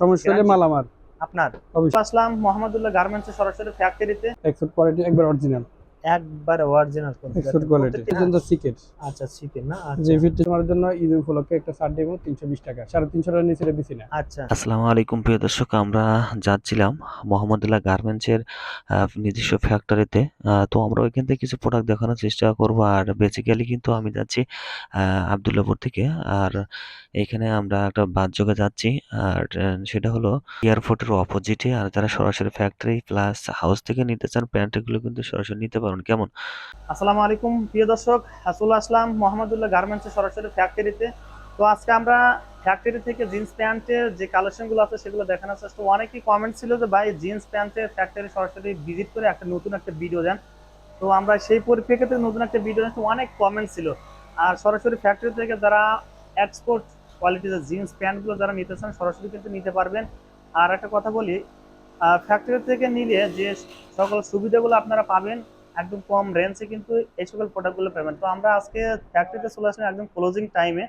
সমস্যা হলে মাল আমার আপনার। আসলাম মোহাম্মদুল্লাহ গার্মেন্টসের সরাসরি ফ্যাক্টরিতে একবার অরিজিনাল একবার অরিজিনাল এক্সপোর্ট কোয়ালিটি পর্যন্ত সিকেট আচ্ছা চিকেন না? আচ্ছা। যে ফিটটি তোমার জন্য ঈদ উপলক্ষে একটা শার্ট দেবো তিনশো বিশ টাকা। সাড়ে তিনশো টাকা নিচে দিছি না। আচ্ছা। আসসালামু আলাইকুম প্রিয় দর্শক আমরা যাচ্ছিলাম মোহাম্মদুল্লাহ গার্মেন্টসের নিজস্ব ফ্যাক্টরিতে তো আমরা ওইখান থেকে কিছু প্রোডাক্ট দেখানোর চেষ্টা করব। আর বেসিক্যালি কিন্তু আমি যাচ্ছি আহ, আবদুল্লাপুর থেকে। আর এখানে আমরা একটা বাসযোগে যাচ্ছি। আর সেটা হলো এয়ারপোর্টের অপোজিটে আর যারা সরাসরি ফ্যাক্টরি প্লাস হাউস থেকে নিতে চান প্যান্ট এগুলো কিন্তু সরাসরি নিতে পারেন কেমন? আসসালামু আলাইকুম, প্রিয় দর্শক। হাসুল আসলাম মোহাম্মদুল্লাহ গার্মেন্টসের সরাসরি ফ্যাক্টরিতে। তো আজকে আমরা ফ্যাক্টরি থেকে জিন্স প্যান্টের যে কালেকশনগুলো আছে সেগুলো দেখানোর চেষ্টা অনেকেই কমেন্ট ছিল যে, ভাই, জিন্স প্যান্টের ফ্যাক্টরি সরাসরি ভিজিট করে একটা নতুন একটা ভিডিও দেন। তো আমরা সেই পরিপ্রেক্ষিতে নতুন একটা ভিডিও দেখতে অনেক কমেন্ট ছিল। আর সরাসরি ফ্যাক্টরি থেকে যারা এক্সপোর্ট কোয়ালিটির জিন্স প্যান্টগুলো যারা নিতে চান, সরাসরি কিন্তু নিতে পারবেন। আর একটা কথা বলি ফ্যাক্টরি থেকে নিলে যে সকল সুবিধাগুলো আপনারা পাবেন একদম কম রেঞ্জে কিন্তু এই সকল প্রোডাক্টগুলো পাবেন তো আমরা আজকে ফ্যাক্টরিতে চলে আসলাম একদম ক্লোজিং টাইমে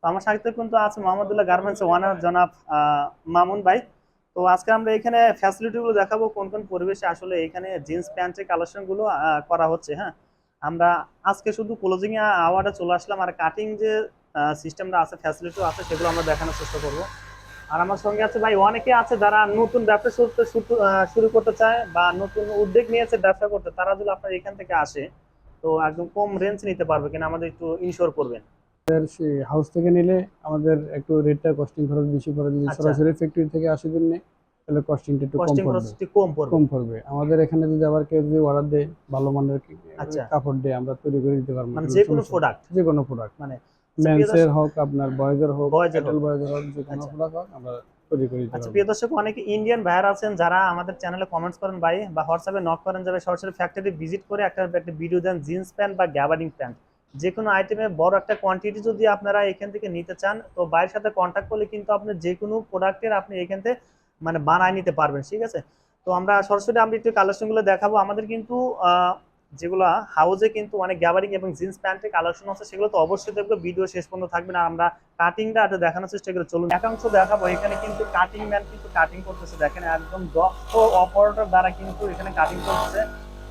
তো আমার সাথে কিন্তু আছে মোহাম্মদুল্লাহ গার্মেন্টস ওয়ানার জনাব মামুন ভাই। তো আজকে আমরা এখানে ফ্যাসিলিটিগুলো দেখাবো, কোন কোন পরিবেশে আসলে এখানে জিন্স প্যান্টের কালেকশনগুলো করা হচ্ছে হ্যাঁ? আমরা আজকে শুধু ক্লোজিং এ আওয়ার্ডে চলে আসলাম, আর কাটিং যে সিস্টেমটা আছে ফ্যাসিলিটিও আছে, সেগুলো আমরা দেখানোর চেষ্টা করব। আর আমার সঙ্গে আছে ভাই অনেকে আছে যারা নতুন ব্যবসা শুরু শুরু- করতে চায় বা নতুন উদ্যোগ নিয়েছে ব্যবসা করতে তারা যদি আপনার এখান থেকে আসে তো একদম কম রেঞ্জ নিতে পারবে কিনা আমাদের একটু ইনশোর করবেন। হাউস থেকে নিলে আমাদের একটু রেটটা কস্টিং খরচ বেশি পড়ে যদি আচ্ছা। সরাসরি ফ্যাক্টরি থেকে আসে জন্য তাহলে কস্টিংটা একটু কম পড়বে। কম পড়বে। কম পড়বে। আমাদের এখানে যদি আবার কেউ যদি অর্ডার দেয় ভালো মানের আচ্ছা। কাপড় দেয় আমরা তৈরি করে দিতে পারব। মানে যে কোনো প্রোডাক্ট যে কোনো প্রোডাক্ট মানে মেন্সের হোক আপনার বয়েজের হোক হোক। বয়েজের হোক যে কোনো আচ্ছা। প্রোডাক্ট হোক আমরা তৈরি করে আচ্ছা প্রিয় দর্শক অনেকে ইন্ডিয়ান ভাইয়ার আছেন যারা আমাদের চ্যানেলে কমেন্টস করেন ভাই বা হোয়াটসঅ্যাপে নক করেন যাবে সরাসরি ফ্যাক্টরি ভিজিট করে একটা একটা ভিডিও দেন জিন্স প্যান্ট বা গ্যাবার্ডিং প্যান্ট যে কোনো আইটেমে বড় একটা কোয়ান্টিটি যদি আপনারা এখান থেকে নিতে চান তো বাইরের সাথে কন্ট্যাক্ট করলে কিন্তু আপনি যে কোনো প্রোডাক্টের আপনি এখান থেকে মানে বানায় নিতে পারবেন ঠিক আছে তো আমরা সরাসরি আমরা একটু কালেকশনগুলো দেখাবো আমাদের কিন্তু যেগুলো হাউজে কিন্তু অনেক গ্যাবারিং এবং জিন্স প্যান্টের কালেকশন আছে, সেগুলো তো অবশ্যই দেখব ভিডিও শেষ পর্যন্ত থাকবে না। আমরা কাটিংটা একটা দেখানোর চেষ্টা করি। চলুন, একাংশ দেখাবো। এখানে কিন্তু কাটিং ম্যান কিন্তু কাটিং করতেছে। দেখেন, একদম দক্ষ অপারেটর দ্বারা কিন্তু এখানে কাটিং করতেছে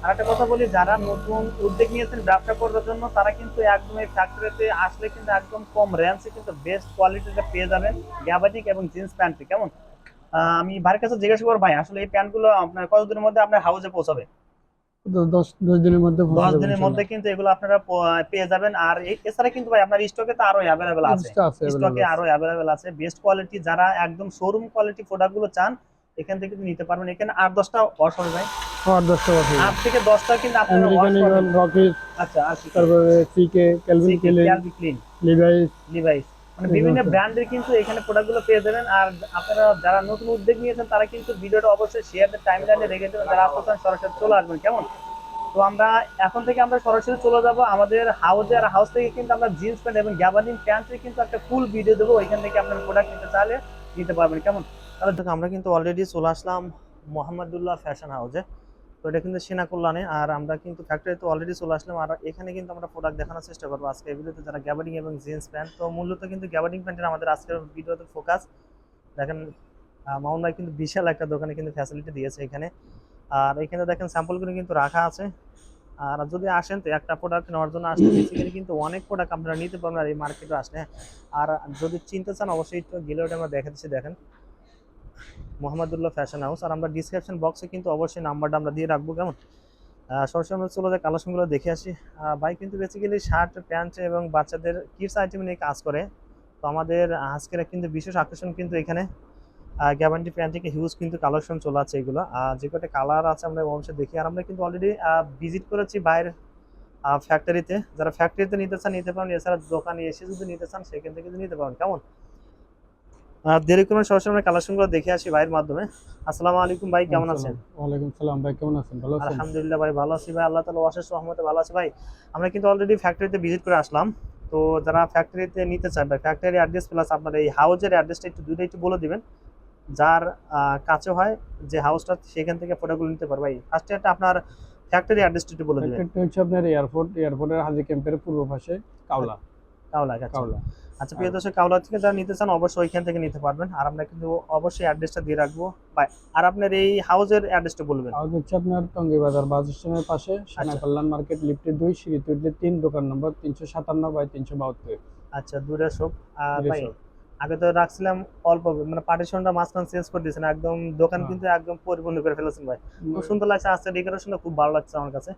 আর একটা কথা বলি, যারা নতুন উদ্যোগ নিয়েছেন ব্যবসা করার জন্য, তারা কিন্তু একদম এই ফ্যাক্টরিতে আসলে কিন্তু একদম কম রেঞ্জে কিন্তু বেস্ট কোয়ালিটিটা পেয়ে যাবেন। গ্যাবাটিক এবং জিন্স প্যান্ট কেমন? আমি ভাইয়ের কাছে জিজ্ঞাসা করব, ভাই, আসলে এই প্যান্টগুলো আপনার কতদিনের মধ্যে আপনার হাউসে পৌঁছাবে? দশ দশ দিনের মধ্যে দশ দিনের মধ্যে কিন্তু এগুলো আপনারা পেয়ে যাবেন। আর এছাড়া কিন্তু ভাই আপনার স্টকে তো আরও অ্যাভেলেবেল আছে। স্টকে আরও অ্যাভেলেবেল আছে। বেস্ট কোয়ালিটি যারা একদম শোরুম কোয়ালিটি প্রোডাক্টগুলো চান এখান থেকে কিন্তু নিতে পারবেন। এখানে আট দশটা ওয়াশ হবে ভাই। আট দশটা আট থেকে দশটা কিন্তু আপনারা। রকিট আচ্ছা তারপরে CK Calvin Klein Levi's Levi's মানে বিভিন্ন। ব্র্যান্ডের কিন্তু এখানে প্রোডাক্টগুলো পেয়ে যাবেন। আর আপনারা যারা নতুন উদ্যোগ নিয়েছেন, তারা কিন্তু ভিডিওটা অবশ্যই শেয়ারের টাইম লাইনে রেখে দেবেন, যারা আসতে সরাসরি চলে আসবেন, কেমন? তো আমরা এখন থেকে আমরা সরাসরি চলে যাব। আমাদের হাউসে আর হাউস থেকে কিন্তু আমরা জিন্স প্যান্ট এবং গ্যাবার্ডিং প্যান্টের কিন্তু একটা ফুল ভিডিও দেবো। ওইখান থেকে আপনার প্রোডাক্ট নিতে চাইলে নিতে পারবেন, কেমন? তাহলে দেখো, আমরা কিন্তু অলরেডি চলে আসলাম মোহাম্মদুল্লাহ ফ্যাশন হাউসে তো এটা কিন্তু সেনা কল্যাণে, আর আমরা কিন্তু ফ্যাক্টরিতে অলরেডি চলে আসলাম, আর এখানে কিন্তু আমরা প্রোডাক্ট দেখানোর চেষ্টা করব আজকে এগুলোতে যারা গ্যাবার্ডিং এবং জিন্স প্যান্ট তো মূলত কিন্তু গ্যাবার্ডিং প্যান্টের আমাদের আজকের ভিডিওতে ফোকাস দেখেন মামুন ভাই কিন্তু বিশাল একটা দোকানে কিন্তু ফ্যাসিলিটি দিয়েছে এখানে। আর এখানে দেখেন স্যাম্পলগুলো কিন্তু রাখা আছে। আর যদি আসেন তো একটা প্রোডাক্ট নেওয়ার জন্য আসলে বেসিক্যালি কিন্তু অনেক প্রোডাক্ট আপনারা নিতে পারবেন আর এই মার্কেটে আসলে। আর যদি চিনতে চান, অবশ্যই গেলে ওটা আমরা দেখা দিচ্ছি দেখেন। মোহাম্মদুল্লাহ ফ্যাশন হাউস আর আমরা ডিসক্রিপশন বক্সে কিন্তু অবশ্যই নাম্বারটা আমরা দিয়ে রাখব কেমন? সরাসরি আমরা চলে যাই কালেকশনগুলো দেখে আসি। ভাই কিন্তু বেসিক্যালি শার্ট প্যান্ট এবং বাচ্চাদের কিডস আইটেম নিয়ে কাজ করে। তো আমাদের আজকের কিন্তু বিশেষ আকর্ষণ কিন্তু এখানে গ্যাবান্টি প্যান্ট থেকে হিউজ কিন্তু কালেকশন চলে আছে এগুলো। আহ, যে কটা কালার আছে আমরা অবশ্যই দেখি। আর আমরা কিন্তু অলরেডি ভিজিট করেছি বাইরের ফ্যাক্টরিতে যারা ফ্যাক্টরিতে নিতে চান নিতে পারেন। এছাড়া দোকানে এসে যদি নিতে চান সেখান থেকে নিতে পারেন। কেমন? দেরি করে সরাসরি আমরা কালেকশনগুলো দেখে আসি ভাইয়ের মাধ্যমে। আসসালামু আলাইকুম ভাই কেমন আছেন? ওয়ালাইকুম সালাম ভাই কেমন আছেন? ভালো আছেন? আলহামদুলিল্লাহ ভাই ভালো আছি ভাই। আল্লাহ তালা অশেষ রহমতে ভালো আছে ভাই। আমরা কিন্তু অলরেডি ফ্যাক্টরিতে ভিজিট করে আসলাম। তো যারা ফ্যাক্টরিতে নিতে চায় ভাই ফ্যাক্টরি অ্যাড্রেস প্লাস আপনার এই হাউজের অ্যাড্রেসটা একটু দুইটা একটু বলে দিবেন। যার আহ, কাছে হয় যে হাউসটা সেখান থেকে প্রোডাক্টগুলো নিতে পারবে ভাই। ফার্স্টে একটা আপনার ফ্যাক্টরি অ্যাড্রেসটা একটু বলে দিবেন। একটা হচ্ছে আপনার এয়ারপোর্ট এয়ারপোর্টের হাজি ক্যাম্পের পূর্ব পাশে কাওলা। কাউলা কাছে কাওলা। আচ্ছা প্রিয় দর্শক কাউলা থেকে যারা নিতে চান অবশ্যই ওইখান থেকে নিতে পারবেন। আর আমরা কিন্তু অবশ্যই অ্যাড্রেসটা দিয়ে রাখব। আর আপনার এই হাউসের অ্যাড্রেসটা বলবেন। আর হচ্ছে আপনার টঙ্গী বাজার বাস স্ট্যান্ডের পাশে আচ্ছা। সেনা কল্যাণ মার্কেট লিফটে দুই সিঁড়ি তুলতে তিন দোকান নম্বর তিনশো সাতান্ন বাই তিনশো বাহাত্তর। আচ্ছা দূরে শপ আর ভাই আগে তো রাখছিলাম অল্প মানে পার্টিশনটা মাঝখান চেঞ্জ করে দিয়েছেন। একদম দোকান হ্যাঁ। কিন্তু একদম পরিপূর্ণ করে ফেলেছেন ভাই। খুব সুন্দর লাগছে আজকে ডেকোরেশনটা খুব ভালো লাগছে আমার কাছে।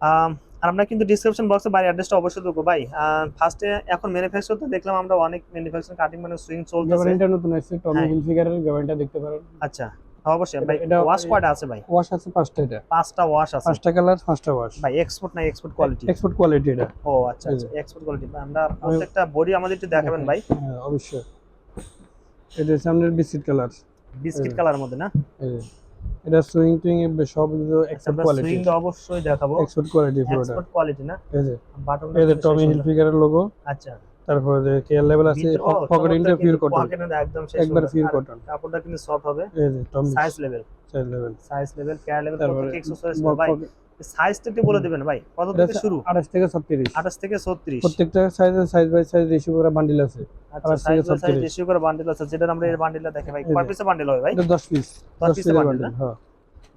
আর আমরা কিন্তু ডিসক্রিপশন বক্সে বাড়ি অ্যাড্রেসটা অবশ্যই দেবো ভাই ফার্স্টে এখন ম্যানুফ্যাকচার তো দেখলাম আমরা অনেক ম্যানুফ্যাকচার কাটিং মানে সুইং চলতেছে। গ্যাবারিনটা নতুন আসছে টমি হ্যাঁ। হিলফিগারের গ্যাবারিনটা দেখতে পারেন। আচ্ছা অবশ্যই। ভাই এটা- ওয়াশ কয়টা আছে ভাই। ওয়াশ আছে পাঁচটা এটা। পাঁচটা ওয়াশ আছে। পাঁচটা কালার পাঁচটা ওয়াশ ভাই এক্সপোর্ট না এক্সপোর্ট কোয়ালিটি এক্সপোর্ট কোয়ালিটি এটা। ও আচ্ছা আচ্ছা এক্সপোর্ট কোয়ালিটি আমরা প্রত্যেকটা বডি আমাদের একটু দেখাবেন ভাই। হ্যাঁ অবশ্যই। এটা আপনার বিস্কিট কালার বিস্কিট কালার মধ্যে না? এটা সুইং টুইং সব এক্সপোর্ট কোয়ালিটি সুইং অবশ্যই দেখাবো। এক্সপোর্ট কোয়ালিটি পুরোটা এক্সপোর্ট কোয়ালিটি না? এই যে বাটন এই যে টমি হিলফিগারের লোগো আচ্ছা। তারপরে যে কেয়ার লেভেল আছে পকেটিংটা পিওর কটন একদম শেষ একবার। পিওর কটন কাপড়টা কিন্তু সফট হবে। এই যে size level child level size level care level তারপরে এক্সেসরিজ ভাই সাইজটা একটু বলে দিবেন ভাই কত থেকে শুরু? আঠাশ থেকে ছত্রিশ। 28 থেকে 36 প্রত্যেকটা সাইজে সাইজ বাই সাইজ রেশিও করা বান্ডিল আছে। আচ্ছা সাইজ বাই সাইজ রেশিও করে বান্ডেল আছে। যেটা আমরা এই বান্ডেলটা দেখে ভাই কয়। পিসের বান্ডেল হবে ভাই? এটা দশ পিস 10 দশ পিসের পিসের বান্ডিল হ্যাঁ।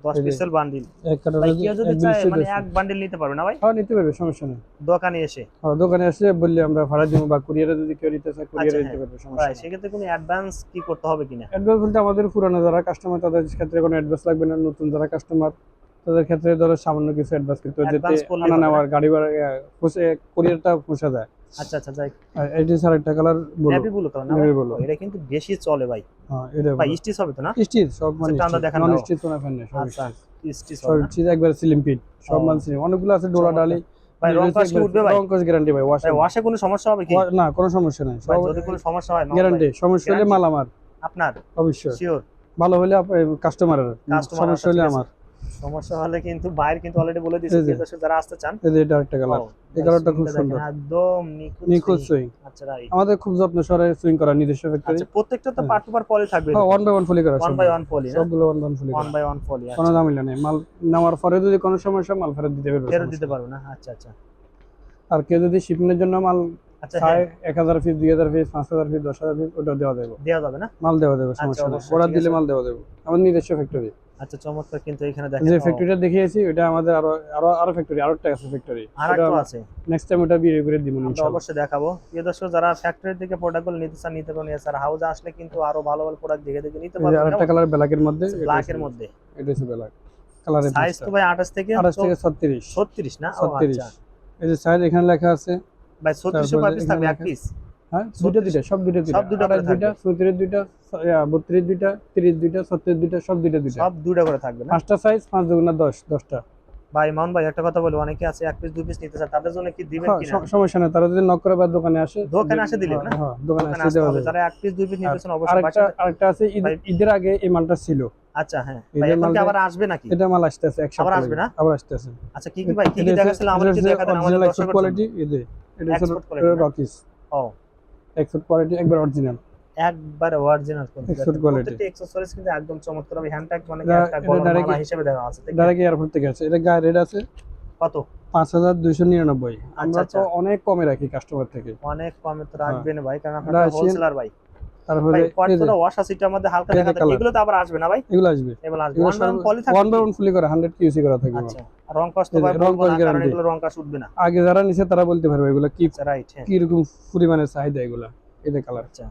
10 এই যে। পিসের বান্ডেল এক কাটার ভাই কেউ যদি চায় মানে এক বান্ডেল নিতে পারবে না ভাই? হ্যাঁ নিতে পারবে সমস্যা নেই। দোকানে এসে। হ্যাঁ দোকানে আসলে বললে আমরা ভাড়া দিব বা কুরিয়ারে যদি কেউ নিতে চায় কুরিয়ারে আচ্ছা, দিতে পারবে সমস্যা নেই। সেক্ষেত্রে কোনো অ্যাডভান্স কি করতে হবে কিনা? অ্যাডভান্স বলতে আমাদের পুরানো যারা কাস্টমার তাদের ক্ষেত্রে কোনো অ্যাডভান্স লাগবে না। নতুন যারা কাস্টমার তাদের ক্ষেত্রে ধরো সামান্য কিছু অ্যাডভান্স করতে যাতে আনা নেওয়ার গাড়ি ভাড়া কুরিয়ারটা পৌঁছে দেয়। আচ্ছা আচ্ছা যাই এটি স্যার একটা কালার বলো নেভি ব্লু কালার না? Navy ভাই? blue। ও, এটা কিন্তু বেশি চলে ভাই। হ্যাঁ এটা ভাই স্টিচ হবে তো না? স্টিচ সব মানে সেটা আমরা নন স্টিচ কোনো ফ্যান সব আচ্ছা স্টিচ স্টিচ হবে স্টিচ একবার সিলিং পিট সব মাল সিলিং অনেকগুলো আছে ডোলা ডালি। ভাই রং কাজ উঠবে ভাই? রং কাজ গ্যারান্টি ভাই ওয়াশ ওয়াশে কোনো সমস্যা হবে কি? না কোনো সমস্যা নাই। সব যদি কোনো সমস্যা হয় গ্যারান্টি সমস্যা হলে মাল আমার আপনার? অবশ্যই। শিওর ভালো হলে কাস্টমারের সমস্যা হলে আমার। সমস্যা হলে কিন্তু বাইরে কিন্তু অলরেডি বলে দিয়েছে যে। দর্শক যারা আসতে চান। এই যে এটা একটা কালার এই কালারটা খুব সুন্দর। একদম নিখুঁত সুইং। আচ্ছা রাইট আমাদের খুব যত্ন সহকারে সুইং করা নিজস্ব ফ্যাক্টরি আচ্ছা প্রত্যেকটা তো। পার্ট টু পার্ট পলি থাকবে। হ্যাঁ ওয়ান বাই ওয়ান ফুলি করা ওয়ান বাই ওয়ান পলি সবগুলো one by one fully one by one poly কোনো ঝামেলা নেই। মাল নেওয়ার পরে যদি কোনো সমস্যা মাল ফেরত দিতে পারবে। ফেরত দিতে। পারবে না? আচ্ছা আচ্ছা। আর কেউ যদি শিপিংয়ের জন্য মাল আচ্ছা হ্যাঁ। এক হাজার পিস দুই হাজার পিস পাঁচ হাজার পিস দশ হাজার পিস ওটা দেওয়া যাবে। দেওয়া যাবে না? মাল দেওয়া যাবে আচ্ছা, সমস্যা নেই। অর্ডার দিলে মাল দেওয়া যাবে। আমার নিজস্ব ফ্যাক্টরি আচ্ছা চমৎকার কিন্তু এখানে দেখেন। যে ফ্যাক্টরিটা দেখিয়েছি ওটা আমাদের আরও আরও আরও ফ্যাক্টরি আরও একটা আছে ফ্যাক্টরি আর একটা আছে। নেক্সট টাইম ওটা বিয়ে করে দিব ইনশাআল্লাহ অবশ্যই দেখাবো। প্রিয় দর্শক যারা ফ্যাক্টরি থেকে প্রোডাক্টগুলো নিতে চান নিতে পারেন। এছাড়া হাউসে আসলে কিন্তু আরও ভালো ভালো প্রোডাক্ট দেখে দেখে নিতে যে আরেকটা কালার ব্ল্যাকের মধ্যে ব্ল্যাকের মধ্যে। এটা হচ্ছে ব্ল্যাক কালারের সাইজ তো ভাই 28 থেকে আঠাশ থেকে ছত্রিশ। 36 না? ও ছত্রিশ। আচ্ছা। এই যে সাইজ এখানে লেখা আছে। ভাই 36 তারপরে পিস থাকবে এক পিস হ্যাঁ? দুটো দুটো সব দুটো দুটো সব দুটো আঠাশ দুইটা চৌত্রিশ দুইটা বত্রিশ দুইটা তিরিশ দুইটা ছত্রিশ দুইটা সব দুটো দুটো সব দুটো করে থাকবে পাঁচটা সাইজ পাঁচ দুগুণা দশ দশটা। ভাই মাউন ভাই একটা কথা বলি অনেকে আছে এক পিস দুই পিস নিতে চায় তাদের জন্য কি দিবেন সমস্যা নেই তারা যদি নক করে বা দোকানে আসে দোকানে আসে দিলেন না? হ্যাঁ দোকানে দোকানে আসে হবে। যাবে। এক পিস দুই পিস নিতে চান অবশ্যই আরেকটা আরেকটা আছে ঈদ- ঈদের আগে এই মালটা ছিল। আচ্ছা হ্যাঁ। ভাই এখন কি আবার আসবে নাকি? এটা মাল আসতেছে এক আবার আসবে না? আবার আসতেছে আচ্ছা কি কি ভাই কি কি দেখাচ্ছিল আমাদের কি আমাদের কোয়ালিটি এই যে এটা Export quality না? রকিস ও। এক্সপোর্ট কোয়ালিটি একবার অরিজিনাল একবার অরিজিনাল Export কোয়ালিটি অ্যাকসেসরিজ কিন্তু একদম চমৎকার। আমি হ্যান্ড ট্যাগ মানে একটা হিসেবে দেওয়া আছে আছে? ডাইরেক্ট এয়ারপোর্ট থেকে আছে। এটা গায়ে রেট আছে। কত? পাঁচ হাজার দুইশো নিরানব্বই। আমরা আচ্ছা। তো অনেক কমে রাখি কাস্টমার থেকে। অনেক কমে তো রাখবেন ভাই কারণ এটা আপনারা হোলসেলার ভাই। তারপরে ভাই কতটা ওয়াশ আছে এটা আমাদের হালকা দেখাতে এগুলো তো আবার আসবে না ভাই? এগুলো আসবে। এগুলো আসবে। One by poly one by one fully করা হান্ড্রেড কিউসি করা থাকবে। আচ্ছা রং কষ্ট ভাই রং বলব কস না কারণ guarantee। এগুলো রং কাজ উঠবে না। আগে যারা নিছে তারা বলতে পারবে এগুলো কি আচ্ছা রাইট হ্যাঁ। কি রকম পরিমাণের চাহিদা এগুলা? এটা কালার আচ্ছা।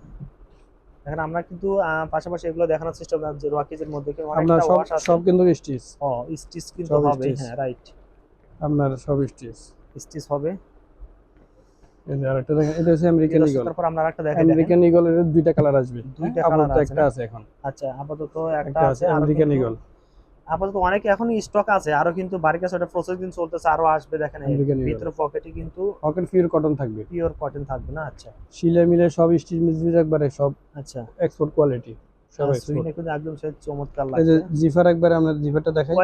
এখন আমরা কিন্তু পাশাপাশি এগুলো দেখানোর চেষ্টা করলাম যে রকিজের মধ্যে কি অনেকটা সব ওয়াশ আছে? সব কিন্তু স্টিচ ও স্টিচ কিন্তু হবে হ্যাঁ রাইট আপনার সব স্টিচ স্টিচ হবে। এই যে আরেকটা দেখেন এটা হচ্ছে আমেরিকান ইগল তারপর আমরা আরেকটা দেখাই আমেরিকান ইগলের দুইটা কালার আসবে দুইটা হ্যাঁ, আছে একটা আছে এখন। আচ্ছা আপাতত একটা একটা আছে আছে আরও আমেরিকান কিন্তু- আপাতত অনেক এখনই স্টক আছে আরও কিন্তু বাড়ির কাছে ওটা প্রসেসিং চলতেছে আরও আসবে দেখেন। এই American Eagle। ভিতরে পকেটে কিন্তু পকেট পিওর কটন থাকবে। পিওর কটন থাকবে না? আচ্ছা। শিলে মিলে সব একবারে সব আচ্ছা। এক্সপোর্ট কোয়ালিটি সব সুইনে কিন্তু একদম সে চমৎকার জিফার একবারে আমরা জিফারটা দেখাই।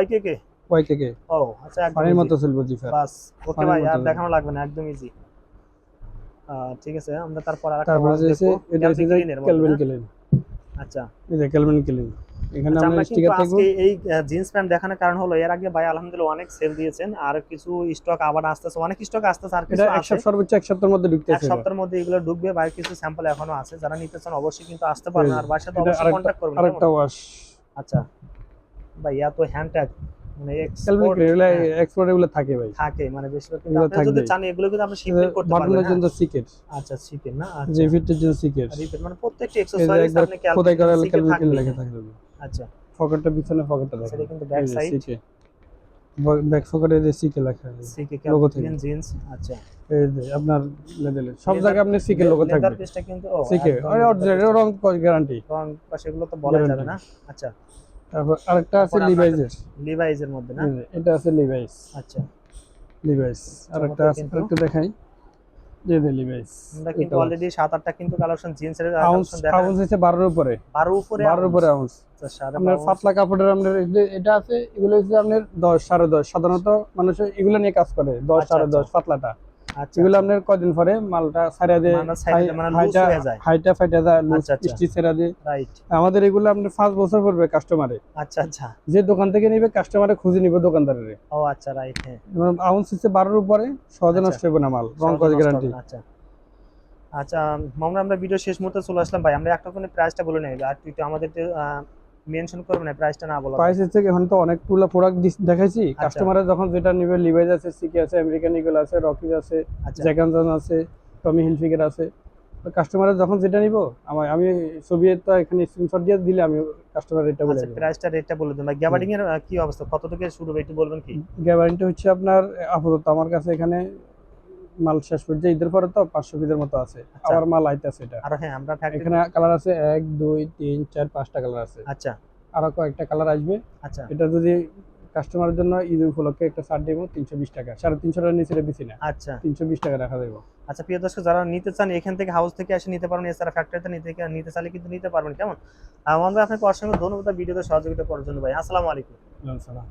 ওয়াই কে ও আচ্ছা একদম মতো চলবে জিফার। বাস ওকে ভাই আর দেখানো লাগবে না একদম ইজি ঠিক আছে আমরা তারপর আরেকটা তারপরে দেখব। এটা হচ্ছে ক্যালভিন? ক্লিন আচ্ছা। এই যে ক্যালভিন ক্লিন এখানে আচ্ছা, আমরা স্টিকার থাকব। আজকে এই জিন্স প্যান্ট দেখানোর কারণ হলো এর আগে ভাই আলহামদুলিল্লাহ অনেক সেল দিয়েছেন আর কিছু স্টক আবার আসতেছে অনেক স্টক আসতেছে আর কিছু এক আছে। সপ্তাহ সর্বোচ্চ এক সপ্তাহের মধ্যে ঢুকতে এক ঢুকতেছে সপ্তাহের মধ্যে এগুলো ঢুকবে ভাই কিছু স্যাম্পল এখনও আছে যারা নিতে চান অবশ্যই কিন্তু আসতে পারবেন এই, আর বাসায় তো অবশ্যই কন্ট্যাক্ট করবেন আরেকটা ওয়াশ আচ্ছা ভাই এত হ্যান্ড ট্যাগ মানে এগুলো হ্যাঁ, এক্সপোর্ট এগুলো থাকে ভাই। থাকে মানে বেশিরভাগ কিন্তু আপনি যদি চান এগুলো কিন্তু আপনি শিপমেন্ট করতে পারবেন বাটনের হ্যাঁ? জন্য সিকেট আচ্ছা না? আচ্ছা। জন্য সিকেট মানে প্রত্যেকটি খোদাই করা লেখা থাকবে আচ্ছা। পকেটটা পিছনে পকেটটা দেখেন সেটা কিন্তু ব্যাক সাইড ব্যাক পকেটে যে সিকে লেখা আছে। সিকে Logo ক্যালকুলেশন জিন্স আচ্ছা। এই যে আপনার লেভেলে সব জায়গায় আপনি সিকে লোগো লেদার পিসটা কিন্তু সিকে আরে অরিজিনাল রং গ্যারান্টি রং সেগুলো তো বলা যাবে না। আচ্ছা। তারপর আরেকটা আছে লিভাইজের লিভাইজের মধ্যে না? এটা আছে লিভাইস আচ্ছা। লিভাইস আরেকটা আছে। আরেকটা দেখাই। যে যে লিভাইস আমরা কিন্তু অলরেডি সাত আটটা কিন্তু কালেকশন জিন্সের আউন্স কালেকশন দেখা আউন্স হচ্ছে বারোর উপরে। বারো উপরে বারোর উপরে আউন্স আচ্ছা, আপনার পাতলা কাপড়ের আপনার এটা আছে এগুলো হচ্ছে আপনার দশ সাড়ে দশ। সাধারণত মানুষ এগুলো নিয়ে কাজ করে দশ আচ্ছা, সাড়ে আচ্ছা। দশ পাতলাটা এগুলো আপনার কদিন পরে মালটা ছাড়া দিয়ে মানে। হাইটা ফাইটা যায় লুজ আচ্ছা, আচ্ছা। স্টিচ ছেড়া দিয়ে। আমাদের এগুলো আপনার পাঁচ বছর পড়বে কাস্টমারে। আচ্ছা আচ্ছা। যে দোকান থেকে নিবে কাস্টমারে খুঁজে নিবে দোকানদারের। ও আচ্ছা রাইট হ্যাঁ। আউন্স হচ্ছে বারোর উপরে সহজে আচ্ছা। নষ্ট হবে না মাল রং কজ গ্যারান্টি আচ্ছা। আচ্ছা মামুন আমরা ভিডিও শেষ মুহূর্তে চলে আসলাম। ভাই আমরা একটা করে প্রাইসটা বলে নেই। আর তুই তো আমাদের মেনশন করবে না প্রাইসটা না বলা প্রাইস থেকে এখন তো অনেকগুলো প্রোডাক্ট দেখাইছি। আচ্ছা। কাস্টমারে যখন যেটা নিবে লিভাইজ আছে সিকি আছে আমেরিকান ইগল আছে রকিজ আছে আচ্ছা। জ্যাকানজন আছে টমি হিলফিগার আছে। কাস্টমারের যখন যেটা নিব আমার আমি ছবি তো এখানে স্ক্রিনশট দিয়ে দিলে আমি কাস্টমার রেটটা বলে আচ্ছা দেবো। প্রাইসটা রেটটা বলে দিন ভাই গ্যাবার্ডিং এর কি অবস্থা? কত থেকে শুরু হবে একটু বলবেন কি? গ্যারান্টি হচ্ছে আপনার আপাতত আমার কাছে এখানে মাল শেষ পর্যায়ে ঈদের পরে তো পাঁচশো পিসের মতো আছে আচ্ছা। আমার মাল আইতেছে এটা। আর হ্যাঁ আমরা এখানে কালার আছে এক দুই তিন চার পাঁচটা কালার আছে। আচ্ছা। আরও কয়েকটা কালার আসবে। আচ্ছা। এটা যদি কাস্টমারের জন্য ঈদ উপলক্ষে একটা ছাড় দেবো তিনশো বিশ টাকা। সাড়ে তিনশো টাকার নিচে বেশি না। আচ্ছা। তিনশো বিশ টাকা রাখা দেবো আচ্ছা প্রিয় দর্শক যারা নিতে চান এখান থেকে হাউস থেকে এসে নিতে পারবেন। এছাড়া ফ্যাক্টরিতে নিতে নিতে চাইলে কিন্তু নিতে পারবেন। কেমন? আমাদের আপনাকে অসংখ্য ধন্যবাদ। ভিডিওতে সহযোগিতা করার জন্য ভাই। আসসালামু আলাইকুম। সালাম